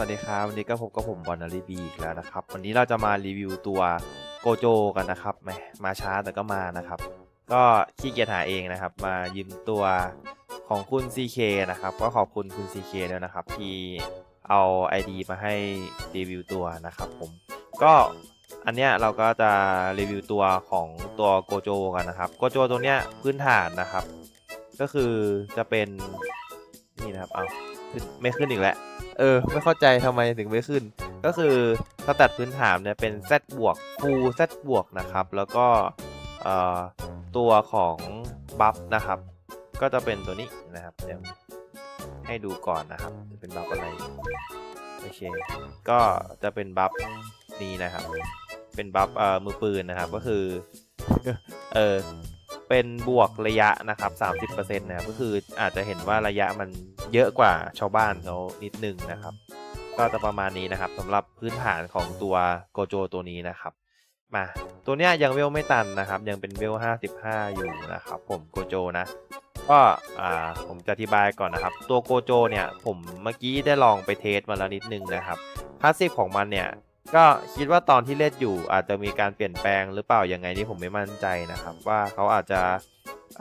วัสดีครับ วันนี้ก็พบกับผมบอลนารีบีอีกแล้วนะครับ วันนี้เราจะมารีวิวตัวโกโจกันนะครับแมมาช้าแต่ก็มานะครับ ก็ขี้เกียจหาเองนะครับ มายืมตัวของคุณ CK นะครับ ก็ขอบคุณคุณ CK ด้วยนะครับ ที่เอา ID มาให้รีวิวตัวนะครับผมก็อันเนี้ยเราก็จะรีวิวตัวของตัวโกโจกันนะครับโกโจตัวเนี้ยพื้นฐานนะครับ ก็คือจะเป็นนี่นะครับเอา ขึ้นไม่ขึ้นอีกแล้วเออ ไม่เข้าใจทำไมถึงไม่ขึ้น ก็คือสแตทพื้นฐานเนี่ยเป็น Z บวก full Z บวกนะครับ แล้วก็เอ่อตัวของบัฟนะครับ ก็จะเป็นตัวนี้นะครับเดี๋ยวให้ดูก่อนนะครับ จะเป็นบัฟอะไรโอเค ก็จะเป็นบัฟนี้นะครับ เป็นบัฟเอ่อมือปืนนะครับก็คือเออเป็นบวกระยะนะครับ 30%นะครับก็คืออาจจะเห็นว่าระยะมัน เยอะกว่าชาวบ้านเขานิดนึงนะครับ ก็จะประมาณนี้นะครับสำหรับพื้นฐานของตัวโกโจตัวนี้นะครับ มาตัวเนี้ยยังเวลไม่ตันนะครับ ยังเป็นเวล 55 อยู่นะครับ ผมโกโจนะก็อ่าผมจะอธิบายก่อนนะครับ ตัวโกโจเนี่ยผมเมื่อกี้ได้ลองไปเทสมาแล้วนิดนึงนะครับพาสซีฟของมันเนี่ยก็คิดว่าตอนที่เล่นอยู่อาจจะมีการเปลี่ยนแปลงหรือเปล่ายังไงนี่ผมไม่มั่นใจนะครับ ว่าเขาอาจจะ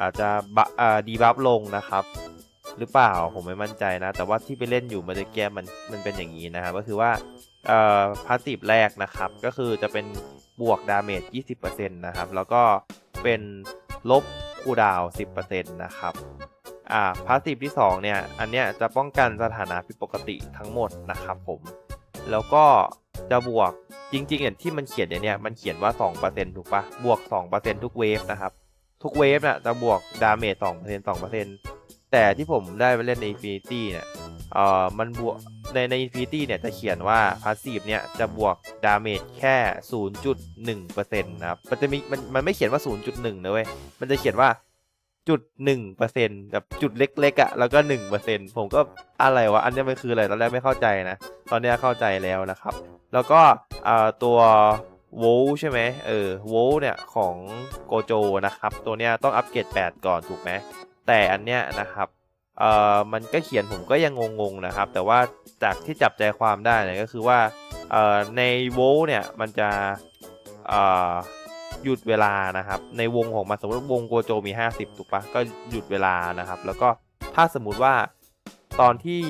อาจจะบะอ่าดีบัฟลงนะครับ หรือเปล่าผมไม่มั่นใจนะ แต่ว่าที่ไปเล่นอยู่เมื่อกี้มันมันเป็นอย่างนี้นะครับก็คือว่าเอ่อพาสซีฟแรกนะครับ ก็คือจะเป็นบวกดาเมจ20%นะครับ แล้วก็เป็นลบคูดาวน์10%นะครับอ่าพาสซีฟที่สองเนี่ยอันเนี้ยจะป้องกันสถานะผิดปกติทั้งหมดนะครับผมแล้วก็จะบวกจริงๆเนี่ยที่มันเขียนเนี่ยมันเขียนว่า 2%ถูกปะบวก 2%ทุกเวฟนะครับ ทุกเวฟน่ะจะบวกดาเมจ2% 2% แต่ที่ผมได้ไปเล่นใน Infinity เนี่ยเอ่อมันบวกในใน Infinity เนี่ยจะเขียนว่า Passive เนี่ยจะบวกดาเมจแค่ 0.1%นะครับ มันจะมีมันมันไม่เขียนว่า 0.1นะเว้ย มันจะเขียนว่าจุดหนึ่งเปอร์เซ็นต์แบบจุดเล็กๆอะ่ะแล้วก็หนึ่งเปอร์เซ็นต์ผมก็อะไรวะ อันนี้มันคืออะไรตอนแรกไม่เข้าใจนะ ตอนนี้เข้าใจแล้วนะครับ แล้วก็อ่าตัวโวลใช่ไหมเออโวลเนี่ยของโกโจนะครับ ตัวเนี้ยต้องอัปเกรด8 ก่อนถูกไหม แต่อันเนี้ยนะครับเอ่อมันก็เขียนผมก็ยังงงๆนะครับ แต่ว่าจากที่จับใจความได้เนี่ยก็คือว่าเอ่อในโวลเนี่ยมันจะเอ่อหยุดเวลานะครับ ในวงของมันสมมติวงโกโจมี 50 ถูกปะก็หยุดเวลานะครับ แล้วก็ถ้าสมมุติว่าตอนที่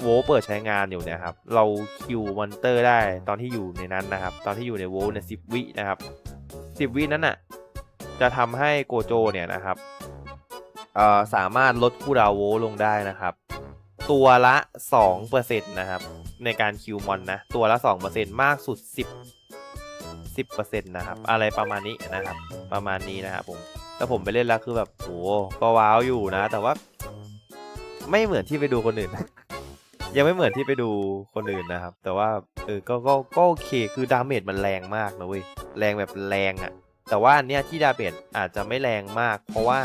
โวเปิดใช้งานอยู่เนี่ยครับเราคิวมอนเตอร์ได้ตอนที่อยู่ในนั้นนะครับ ตอนที่อยู่ในโวเนี่ยสิบวินะครับสิบวินั้นน่ะจะทำให้โกโจเนี่ยนะครับ สามารถลดคูดาวโวลลงได้นะครับ ตัวละ2%นะครับ ในการคิวมอนนะ ตัวละ2%มากสุด 10 10%นะครับ อะไรประมาณนี้นะครับ ประมาณนี้นะครับผมแต่ผมไปเล่นแล้วคือแบบโหก็ว้าวอยู่นะ แต่ว่า ไม่เหมือนที่ไปดูคนอื่น ยังไม่เหมือนที่ไปดูคนอื่นนะครับ แต่ว่าเออก็ก็ก็โอเคคือดาเมจมันแรงมากนะเว้ยแรงแบบแรงอะ่ะแต่ว่าอันเนี้ยที่ดาเมจอาจจะไม่แรงมาก เพราะว่า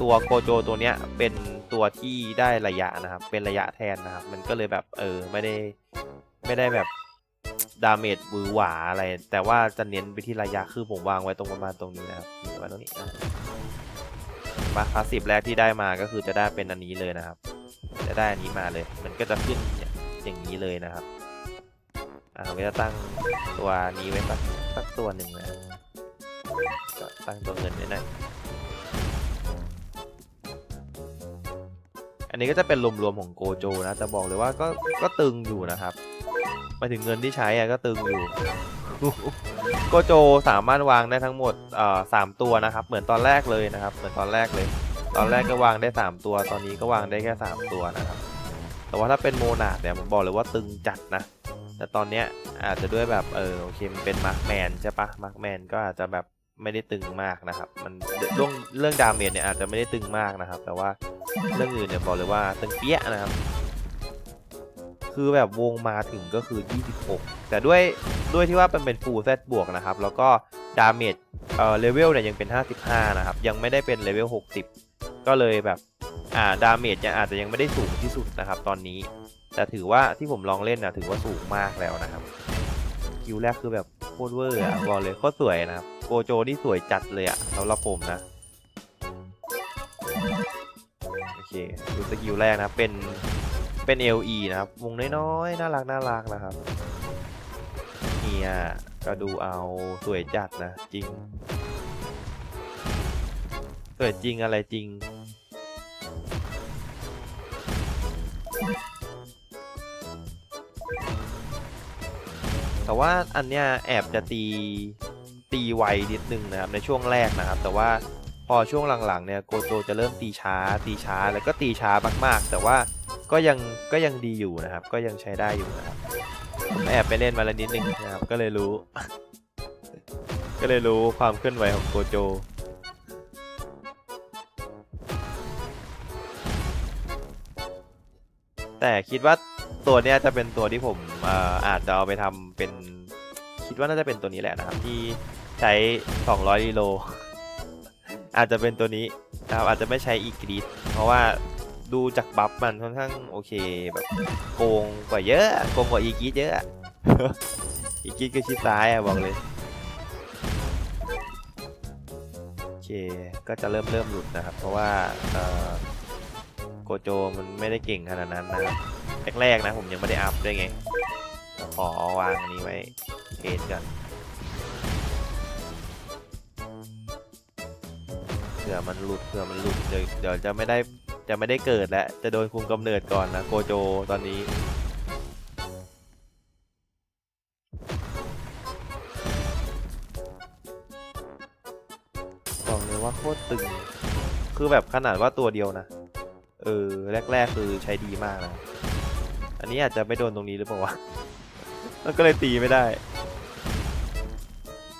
ตัวโกโจตัวเนี้ยเป็นตัวที่ได้ระยะนะครับ เป็นระยะแทนนะครับ มันก็เลยแบบเออไม่ได้ไม่ได้แบบดาเมจบือหวาอะไร แต่ว่าจะเน้นไปที่ระยะคือผมวางไว้ตรงประมาณตรงนี้นะครับนี่ไว้ตรงนี้มาคลาสสิบแรกที่ได้มาก็คือจะได้เป็นอันนี้เลยนะครับ จะได้อันนี้มาเลย มันก็จะขึ้นอย่างนี้เลยนะครับอ่าก็จะตั้งตัวนี้ไว้สักสักตัวหนึ่งนะก็ตั้งตัวเงินไว้หน่อย นี้ก็จะเป็นรวมๆของโกโจนะแต่บอกเลยว่าก็ก็ตึงอยู่นะครับหมาถึงเงินที่ใช้อะก็ตึงอยู่โกโจสามารถวางได้ทั้งหมดเอ่อสามตัวนะครับ เหมือนตอนแรกเลยนะครับ เหมือนตอนแรกเลย ตอนแรกก็วางได้สามตัว ตอนนี้ก็วางได้แค่สามตัวนะครับ แต่ว่าถ้าเป็นโมนาดเนี่ยผมบอกเลยว่าตึงจัดนะ แต่ตอนเนี้ยอาจจะด้วยแบบเออโอเคมันเป็นมาร์คแมนใช่ปะมาร์คแมนก็อาจจะแบบไม่ได้ตึงมากนะครับ มันเรื่องเรื่องดาเมจเนี่ยอาจจะไม่ได้ตึงมากนะครับ แต่ว่า เรื่องอื่นเนี่ยบอกเลยว่าตึงเปี้ยนะครับ คือแบบวงมาถึงก็คือ 26 แต่ด้วยด้วยที่ว่ามันเป็นฟูลเซตบวกนะครับ แล้วก็ดาเมจเอ่อเลเวลเนี่ยยังเป็น 55 นะครับ ยังไม่ได้เป็นเลเวล 60 ก็เลยแบบอ่าดาเมจยังอาจจะยังไม่ได้สูงที่สุดนะครับ ตอนนี้ แต่ถือว่าที่ผมลองเล่นนะถือว่าสูงมากแล้วนะครับ คิวแรกคือแบบโคตรเวอร์อะบอกเลยโคตรสวยนะครับโกโจนี่สวยจัดเลยอะสำหรับผมนะ เคดูสกิลแรกนะเป็นเป็น LE นะครับวงน้อยๆ น่ารักน่ารักนะครับเนี่ยก็ดูเอาสวยจัดนะจริงสวยจริงอะไรจริงแต่ว่าอันเนี้ยแอบจะตีตีไวนิดนึงนะครับในช่วงแรกนะครับ แต่ว่า พอช่วงหลังๆเนี่ยโกโจจะเริ่มตีช้า ตีช้าแล้วก็ตีช้ามากๆ แต่ว่าก็ยังก็ยังดีอยู่นะครับ ก็ยังใช้ได้อยู่นะครับผมแอบไปเล่นมาแล้วนิดนึงนะครับ ก็เลยรู้ ก็เลยรู้ความเคลื่อนไหวของโกโจแต่คิดว่าตัวเนี้ยจะเป็นตัวที่ผมอ่ออาจจะเอาไปทำเป็น คิดว่าน่าจะเป็นตัวนี้แหละนะครับ ที่ใช้ 200ลีโล อาจจะเป็นตัวนี้นะครับอาจจะไม่ใช้อีกรีดเพราะว่าดูจากบัฟมันค่อนข้างโอเคแบบโกงกว่าเยอะโกงกว่าอีกรีดเยอะอีกรีดก็ชิดซ้ายอะบอกเลยโอเคก็จะเริ่มเริ่มหลุดนะครับ เพราะว่าโกโจมันไม่ได้เก่งขนาดนั้นนะครับแรกๆนะผมยังไม่ได้อัพด้วยไงขอวางอันนี้ไว้เทสกัน ผื่อมันหลุดเผื่อมันหลุดเดี๋ยวเดี๋ยวจะไม่ได้จะไม่ได้เกิดแล้วจะโดนคุมกำเนิดก่อนนะโกโจตอนนี้บอกเลยว่าโคตรตึง คือแบบขนาดว่าตัวเดียวนะ เออ แรก ๆ คือใช้ดีมากนะ อันนี้อาจจะไม่โดนตรงนี้หรือเปล่าวะมันก็เลยตีไม่ได้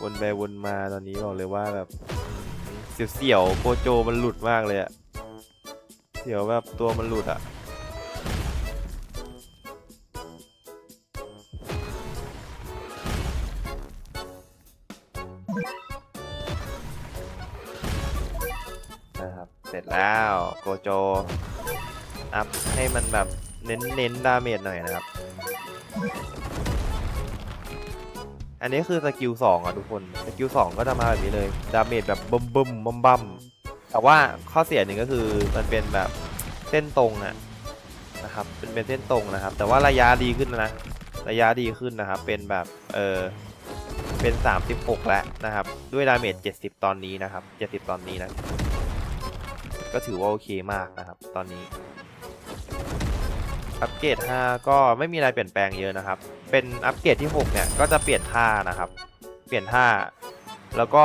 วนไปวนมาตอนนี้บอกเลยว่าแบบ เสียวๆโกโจมันหลุดมากเลยอะเสียวแบบตัวมันหลุดอะนะครับ เสร็จแล้วโกโจ อัพให้มันแบบเน้นเน้นดาเมจหน่อยนะครับ อันนี้คือสกิลสองอะทุกคน สกิลสองก็จะมาแบบนี้เลย ดาเมจแบบบึมบึมบัมบัมแต่ว่าข้อเสียหนึ่งก็คือมันเป็นแบบเส้นตรงอะนะครับ เป็นเป็นเส้นตรงนะครับ แต่ว่าระยะดีขึ้นนะ ระยะดีขึ้นนะครับ เป็นแบบเออเป็น 36 แล้วนะครับ ด้วยดาเมจ 70 ตอนนี้นะครับ 70 ตอนนี้นะ ก็ถือว่าโอเคมากนะครับ ตอนนี้ อัปเกรด5ก็ไม่มีอะไรเปลี่ยนแปลงเยอะนะครับ เป็นอัปเกรดที่ 6 เนี่ย ก็จะเปลี่ยนท่านะครับ เปลี่ยนท่า แล้วก็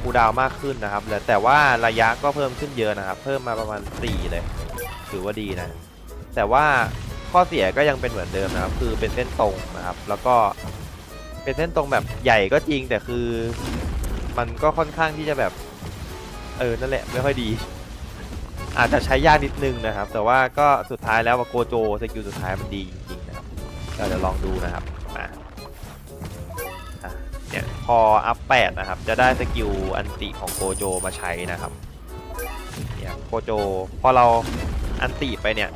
คูดาวมากขึ้นนะครับแล้วแต่ว่าระยะก็เพิ่มขึ้นเยอะนะครับ เพิ่มมาประมาณ 4 เลย ถือว่าดีนะ แต่ว่าข้อเสียก็ยังเป็นเหมือนเดิมนะครับ คือเป็นเส้นตรงนะครับ แล้วก็เป็นเส้นตรงแบบใหญ่ก็จริงแต่คือ มันก็ค่อนข้างที่จะแบบ เออ นั่นแหละ ไม่ค่อยดี อาจจะใช้ยากนิดนึงนะครับ แต่ว่าก็สุดท้ายแล้วว่าโกโจสกิลสุดท้ายมันดีจริงๆนะครับเราจะลองดูนะครับมาเนี่ยพออัพ 8 นะครับ จะได้สกิลอันติของโกโจมาใช้นะครับเนี่ยโกโจพอเราอันติไปเนี่ย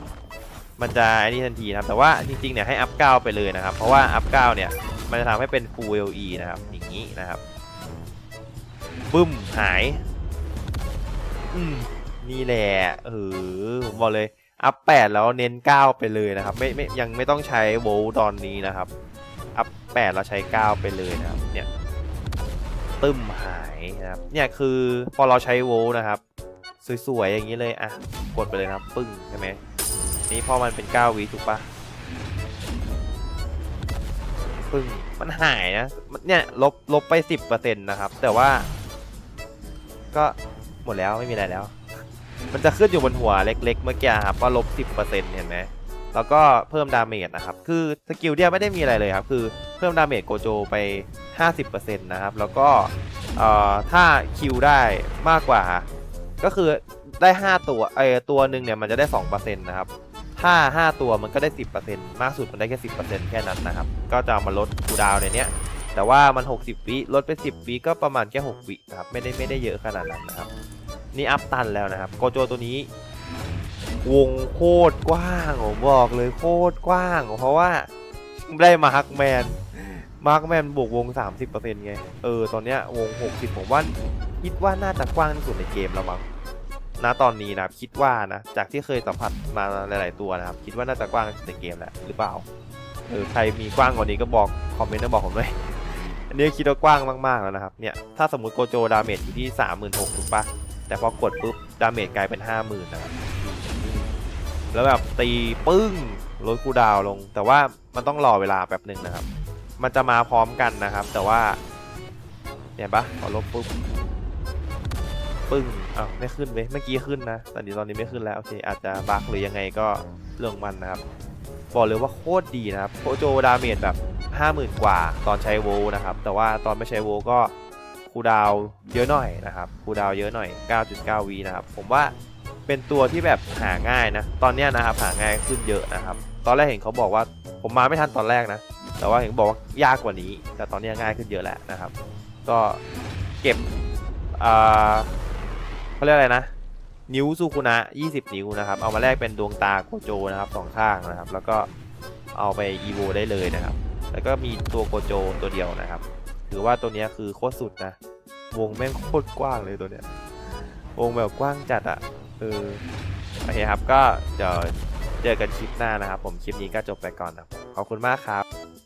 มันจะไอ้นี่ทันทีนะครับ แต่ว่าจริงๆเนี่ยให้อัพ 9 ไปเลยนะครับ เพราะว่าอัพ 9 เนี่ยมันจะทำให้เป็น full LE นะครับอย่างนี้นะครับบึ้มหาย อืม นี่แหละเออผมบอกเลยอัพแปดแล้วเน้นเก้าไปเลยนะครับ ไม่ไม่ยังไม่ต้องใช้โวลต์ตอนนี้นะครับ อัพแปดแล้วใช้เก้าไปเลยนะครับ เนี่ยตึ้มหายนะครับ เนี่ยคือพอเราใช้โวลนะครับ สวยๆอย่างนี้เลยอะกดไปเลยนะครับปึ้งใช่ไหมนี่พอมันเป็นเก้าวิถูกปะปึ้งมันหายนะเนี่ยลบลบไปสิบเปอร์เซ็นต์นะครับ แต่ว่า ก็หมดแล้วไม่มีอะไรแล้ว มันจะขึ้นอยู่บนหัวเล็กๆ เมื่อกี้ครับว่าลบ10%เห็นไหมแล้วก็เพิ่มดาเมจนะครับ คือสกิลเนี่ยไม่ได้มีอะไรเลยครับ คือเพิ่มดาเมจโกโจไป 50%นะครับ แล้วก็ถ้าคิวได้มากกว่า ก็คือได้ 5 ตัวไอตัวหนึ่งเนี่ยมันจะได้ 2%นะครับ ถ้า 5 ตัวมันก็ได้ 10%มากสุดมันได้แค่ 10%แค่นั้นนะครับ ก็จะามาลดคูดาวในเนี้ย แต่ว่ามัน 60 วิลดไป 10 วิก็ประมาณแค่ 6 วินะครับ ไม่ได้ไม่ได้เยอะขนาดนั้นนะครับ นี่อัพตันแล้วนะครับโกโจตัวนี้ วงโคตรกว้างผมบอกเลยโคตรกว้าง เพราะว่าได้มาร์คแมนมาร์คแมนบวกวง 30%ไง เออ ตอนเนี้ยวง 60 ผมว่าคิดว่าน่าจะกว้างที่สุดในเกมแล้วมั้งณตอนนี้นะคิดว่านะ จากที่เคยสัมผัสมาหลาย ๆ ตัวนะครับ คิดว่าน่าจะกว้างที่สุดในเกมแหละหรือเปล่า เออ ใครมีกว้างกว่านี้ก็บอกคอมเมนต์มาบอกผมด้วย อันนี้คิดว่ากว้างมาก ๆ แล้วนะครับ เนี่ย ถ้าสมมติโกโจดาเมจอยู่ที่ 36,000ถูกปะ แต่พอกดปุ๊บดาเมจกลายเป็น 50,000นะครับแล้วแบบตีปึ้งลดคูดาวลง แต่ว่ามันต้องรอเวลาแป๊บหนึ่งนะครับ มันจะมาพร้อมกันนะครับ แต่ว่าเนี่ยปะพอลบปุ๊บปึ้งอ้าวไม่ขึ้นเว้ยเมื่อกี้ขึ้นนะตอนนี้ตอนนี้ไม่ขึ้นแล้วโอเคอาจจะบั๊กหรือยังไงก็เรื่องมันนะครับ บอกเลยว่าโคตรดีนะครับโคโจดาเมจแบบ 50,000 กว่าตอนใช้โวนะครับ แต่ว่าตอนไม่ใช้โวก็ คูดาวเยอะหน่อยนะครับคูดาวเยอะหน่อย 9.9วีนะครับผมว่าเป็นตัวที่แบบหาง่ายนะ ตอนนี้นะครับหาง่ายขึ้นเยอะนะครับ ตอนแรกเห็นเขาบอกว่าผมมาไม่ทันตอนแรกนะ แต่ว่าเห็นบอกว่ายากกว่านี้ แต่ตอนนี้ง่ายขึ้นเยอะแล้วนะครับ ก็เก็บอ่าเขาเรียกอะไรนะ นิ้วซูคุนะ20 นิ้วนะครับ เอามาแลกเป็นดวงตาโกโจนะครับสองข้างนะครับ แล้วก็เอาไปอีโวได้เลยนะครับ แล้วก็มีตัวโกโจตัวเดียวนะครับ ถือว่าตัวเนี้ยคือโคตรสุดนะ วงแม่งโคตรกว้างเลยตัวเนี้ย วงแบบกว้างจัดอะ่ะ เออ โอเคครับ ก็เดี๋ยวเจอกันคลิปหน้านะครับ ผม คลิปนี้ก็จบไปก่อนนะครับขอบคุณมากครับ